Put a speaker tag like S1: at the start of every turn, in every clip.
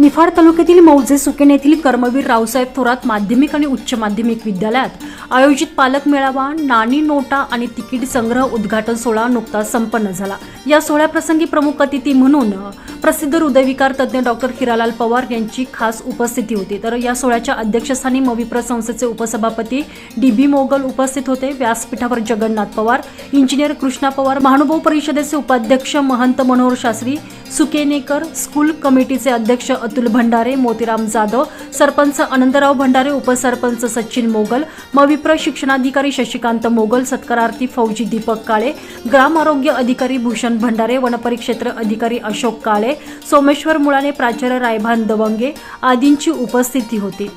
S1: निफाड तालुक्यातील मौजे सुकेन येथील कर्मवीर रावसाहेब थोरात माध्यमिक आणि उच्च माध्यमिक विद्यालयात आयोजित पालक मेळावा नाणी नोटा आणि तिकीट संग्रह उद्घाटन सोहळा नुकताच संपन्न झाला. या सोहळ्याप्रसंगी प्रमुख अतिथी म्हणून प्रसिद्ध हृदयविकार तज्ज्ञ डॉक्टर किरालाल पवार यांची खास उपस्थिती होती. तर या सोहळ्याच्या अध्यक्षस्थानी मविप्र संस्थेचे उपसभापती डी बी मोगल उपस्थित होते. व्यासपीठावर जगन्नाथ पवार इंजिनियर कृष्णा पवार महानुभाव परिषदेचे उपाध्यक्ष महंत मनोहर शास्त्री सुकेनेकर स्कूल कमिटीचे अध्यक्ष अतुल भंडारे मोतीराम जाधव सरपंच आनंदराव भंडारे उपसरपंच सचिन मोगल मविप्र शिक्षणाधिकारी शशिकांत मोगल सत्कारार्थी फौजी दीपक काळे ग्राम आरोग्य अधिकारी भूषण भंडारे वनपरिक्षेत्र अधिकारी अशोक काळे सोमेश्वर मुळाने प्राचार्य रायभान दवंगे आदींची उपस्थिती होती.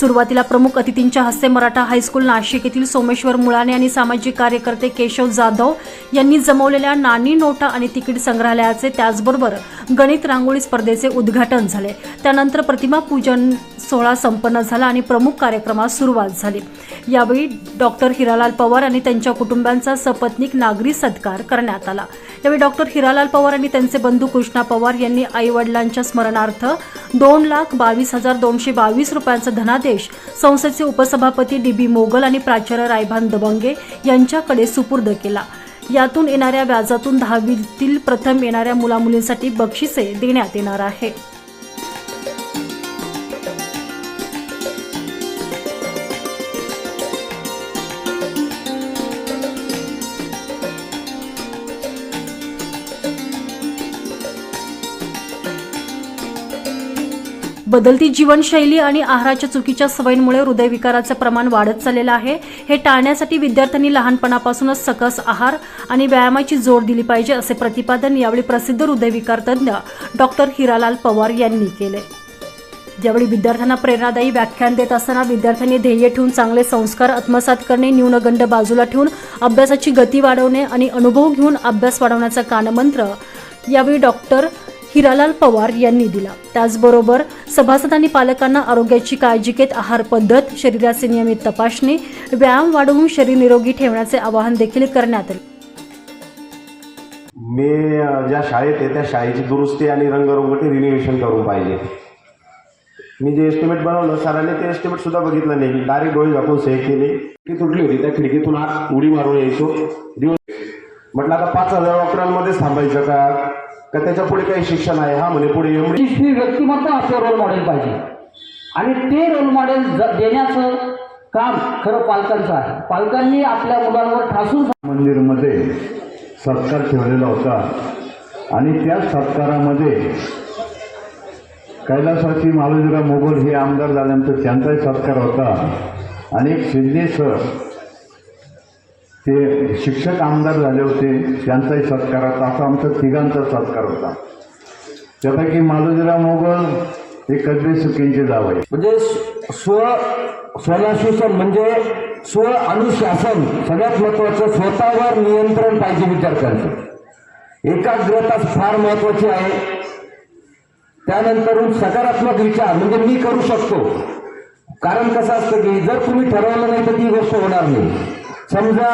S1: सुरुवातीला प्रमुख अतिथींच्या हस्ते मराठा हायस्कूल नाशिक येथील सोमेश्वर मुळाने आणि सामाजिक कार्यकर्ते केशव जाधव यांनी जमवलेल्या नाणी नोटा आणि तिकीट संग्रहालयाचे त्याचबरोबर गणित रांगोळी स्पर्धेचे उद्घाटन झाले. त्यानंतर प्रतिमा पूजन सोहळा संपन्न झाला आणि प्रमुख कार्यक्रमास सुरुवात झाली. यावेळी डॉक्टर हिरालाल पवार आणि त्यांच्या कुटुंबांचा सपत्नीक नागरी सत्कार करण्यात आला. यावेळी डॉक्टर हिरालाल पवार आणि त्यांचे बंधू कृष्णा पवार यांनी आई वडिलांच्या स्मरणार्थ दोन लाख बावीस हजार दोनशे बावीस रुपयांचा धनादेश संस्थेचे उपसभापती डी बी मोगल आणि प्राचार्य रायभान दबंगे यांच्याकडे सुपूर्द केला. यातून येणाऱ्या व्याजातून दहावीतील प्रथम येणाऱ्या मुलामुलींसाठी बक्षिसे देण्यात येणार आहे. बदलती जीवनशैली आणि आहाराच्या चुकीच्या सवयींमुळे हृदयविकाराचं प्रमाण वाढत चाललेलं आहे. हे टाळण्यासाठी विद्यार्थ्यांनी लहानपणापासूनच सकस आहार आणि व्यायामाची जोड दिली पाहिजे असे प्रतिपादन यावेळी प्रसिद्ध हृदयविकार तज्ज्ञ डॉक्टर हिरालाल पवार यांनी केले. यावेळी विद्यार्थ्यांना प्रेरणादायी व्याख्यान देत असताना विद्यार्थ्यांनी ध्येय ठेवून चांगले संस्कार आत्मसात करणे न्यूनगंड बाजूला ठेवून अभ्यासाची गती वाढवणे आणि अनुभव घेऊन अभ्यास वाढवण्याचा कानमंत्र यावेळी डॉक्टर हिरालाल पवार यांनी दिला. त्याचबरोबर सभासदांनी पालकांना आरोग्याची काळजी घेत आहार पद्धत शरीराचे नियमित तपासणी व्यायाम वाढवून शरीर निरोगी ठेवण्याचे आवाहन देखील करण्यात आले.
S2: मी ज्या शाळेत आहे त्या शाळेची दुरुस्ती आणि रंगरंगोटी रिनिव्हेशन करून पाहिजे. मी जे एस्टिमेट बनवलं सरांनी ते एस्टिमेट सुद्धा बघितलं नाही. डायरेक्ट डोळे झाकून सेव केली. ती तुटली होती त्या खिडकीतून आत उडी मारून यायचो. दिवस म्हटलं आता पाच हजार डॉक्टरांमध्येच थांबायचं का? का त्याच्या पुढे काही शिक्षण आहे? हा म्हणे पुढे एवढी
S3: यशस्वी व्यक्तिमत्व आपलं रोल मॉडेल पाहिजे. आणि ते रोल मॉडेल देण्याचं काम खरं पालकांचं आहे. पालकांनी आपल्या मुलांवर ठासून
S4: मंदिरमध्ये सत्कार ठेवलेला होता. आणि त्या सत्कारामध्ये कैलासाची मालोजीराव मोगल हे आमदार झाल्यानंतर त्यांचाही सत्कार होता. आणि एक शिंदे सर ते शिक्षक आमदार झाले होते त्यांचाही सत्कार होता. असा आमचा तिघांचा सत्कार होता. त्यापैकी मालोजीराव मोगल हे कजबे सुकेंचे जाव आहे
S3: म्हणजे स्व स्वनाशासन म्हणजे स्व अनुशासन सगळ्यात महत्वाचं स्वतःवर नियंत्रण पाहिजे विद्यार्थ्यांचं. एकाग्रता फार महत्वाची आहे. त्यानंतर सकारात्मक विचार म्हणजे मी करू शकतो. कारण कसं असतं की जर तुम्ही ठरवलं नाही तर ती गोष्ट होणार नाही. समजा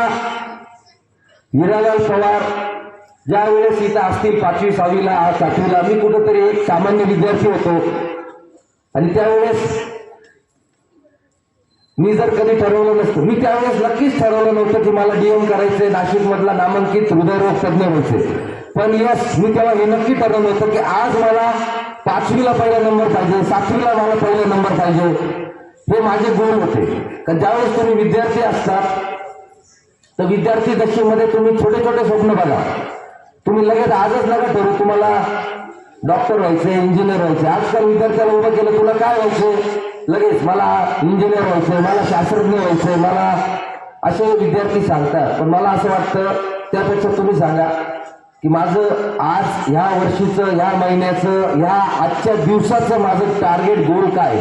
S3: हिरालाल पवार ज्या वेळेस इथं असतील पाचवी सहावीला सातवीला मी कुठंतरी एक सामान्य विद्यार्थी होतो. आणि त्यावेळेस मी जर कधी ठरवलं नसतं मी त्यावेळेस नक्कीच ठरवलं नव्हतं की मला डीएम करायचंय नाशिक मधला नामांकित हृदयरोग तज्ञ व्हायचे पण यस मी तेव्हा हे नक्की ठरवलं होतं की आज मला पाचवीला पहिला नंबर पाहिजे सातवीला मला पहिला नंबर पाहिजे. हे माझे गोल होते. कारण ज्यावेळेस तुम्ही विद्यार्थी असतात तर विद्यार्थी दशेमध्ये तुम्ही छोटे छोटे स्वप्न बघा. तुम्ही लगेच आजच नका ठरू तुम्हाला डॉक्टर व्हायचे इंजिनियर व्हायचे आजकाल विद्यार्थ्याला उभं केलं तुला काय व्हायचे लगेच मला इंजिनियर व्हायचंय मला शास्त्रज्ञ व्हायचंय मला असे विद्यार्थी सांगतात. पण मला असं वाटतं त्यापेक्षा तुम्ही सांगा की माझं आज ह्या वर्षीचं ह्या महिन्याचं ह्या आजच्या दिवसाचं माझं टार्गेट गोल काय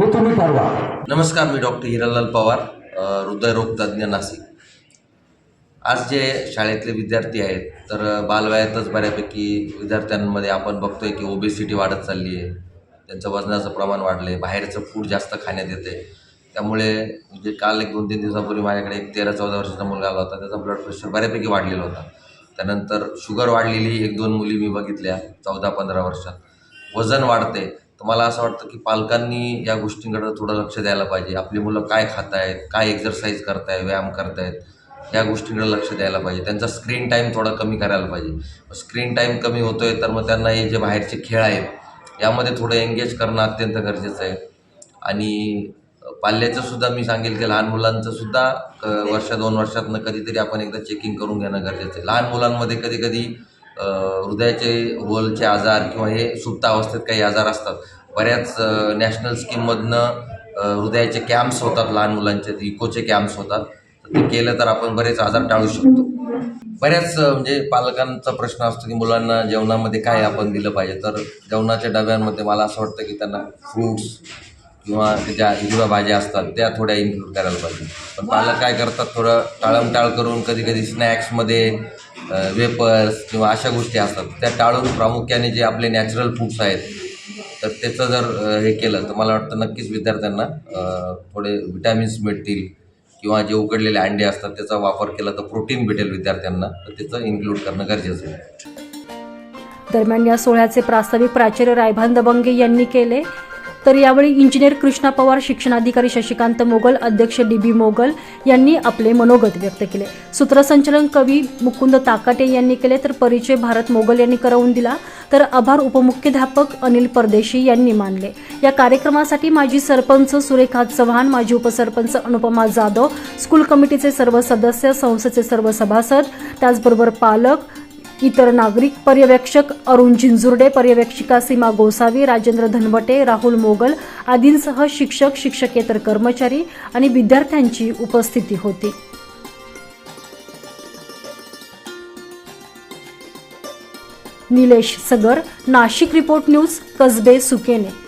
S3: हे तुम्ही ठरवा.
S5: नमस्कार मी डॉक्टर हिरालाल पवार हृदयरोग तज्ज्ञ नाशिक. आज जे शाळेतले विद्यार्थी आहेत तर बालवयातच बऱ्यापैकी विद्यार्थ्यांमध्ये आपण बघतोय की ओबेसिटी वाढत चालली आहे त्यांचं वजनाचं प्रमाण वाढलं आहे बाहेरचं फूड जास्त खाण्यात येते त्यामुळे म्हणजे काल एक दोन तीन दिवसापूर्वी माझ्याकडे एक तेरा चौदा वर्षाचा मुलगा आला होता त्याचा ब्लड प्रेशर बऱ्यापैकी वाढलेला होता. त्यानंतर शुगर वाढलेली एक दोन मुली मी बघितल्या चौदा पंधरा वर्षात. वजन वाढते तर मला असं वाटतं की पालकांनी या गोष्टींकडे थोडं लक्ष द्यायला पाहिजे. आपली मुलं काय खात आहेत काय एक्झरसाईज करतायत व्यायाम करतायत. या गोष्टींकडे लक्ष द्यायला पाहिजे. त्यांचा स्क्रीन टाईम थोडा कमी करायला पाहिजे. स्क्रीन टाईम कमी होतो आहे तर मग त्यांना हे जे बाहेरचे खेळ आहेत यामध्ये थोडं एंगेज करणं अत्यंत गरजेचं आहे. आणि पाल्याचं सुद्धा मी सांगेल की लहान मुलांचं सुद्धा क वर्ष दोन वर्षातनं कधीतरी आपण एकदा चेकिंग करून घेणं गरजेचं आहे. लहान मुलांमध्ये कधी कधी हृदयाचे होलचे आजार किंवा हे सुप्त अवस्थेत काही आजार असतात. बऱ्याच नॅशनल स्कीममधनं हृदयाचे कॅम्प्स होतात लहान मुलांचे इकोचे कॅम्प्स होतात. केलं तर आपण बरेच आजार टाळू शकतो. बऱ्याच म्हणजे पालकांचा प्रश्न असतो की मुलांना जेवणामध्ये काय आपण दिलं पाहिजे. तर जेवणाच्या डब्यांमध्ये मला असं वाटतं की त्यांना फ्रूट्स किंवा ज्या हिरव्या भाज्या असतात त्या थोड्या इन्क्लूड करायला पाहिजे. पण पालक काय करतात थोडं टाळमटाळ करून कधी कधी स्नॅक्समध्ये वेपर्स किंवा अशा गोष्टी असतात त्या टाळून प्रामुख्याने जे आपले नॅचरल फूड्स आहेत तर त्याचं जर हे केलं तर मला वाटतं नक्कीच विद्यार्थ्यांना थोडे विटॅमिन्स मिळतील. किंवा जे उकडलेले अंडे असतात त्याचा वापर केला तर प्रोटीन भेटेल विद्यार्थ्यांना तर त्याचं इन्क्लूड करणं गरजेचं आहे.
S1: दरम्यान या सोहळ्याचे प्रास्ताविक प्राचार्य रायभान दबंगे यांनी केले. तर यावेळी इंजिनियर कृष्णा पवार शिक्षणाधिकारी शशिकांत मोगल अध्यक्ष डी बी मोगल यांनी आपले मनोगत व्यक्त केले. सूत्रसंचलन कवी मुकुंद ताकाटे यांनी केले तर परिचय भारत मोगल यांनी करवून दिला. तर आभार उपमुख्याध्यापक अनिल परदेशी यांनी मानले. या कार्यक्रमासाठी माजी सरपंच सुरेखा चव्हाण माजी उपसरपंच अनुपमा जाधव स्कूल कमिटीचे सर्व सदस्य संस्थेचे सर्व सभासद त्याचबरोबर पालक इतर नागरिक पर्यवेक्षक अरुण झिंजुर्डे पर्यवेक्षिका सीमा गोसावी राजेंद्र धनवटे राहुल मोगल आदींसह शिक्षक शिक्षकेतर कर्मचारी आणि विद्यार्थ्यांची उपस्थिती होती. Nilesh Sagar Nashik report news Kasbe Sukene.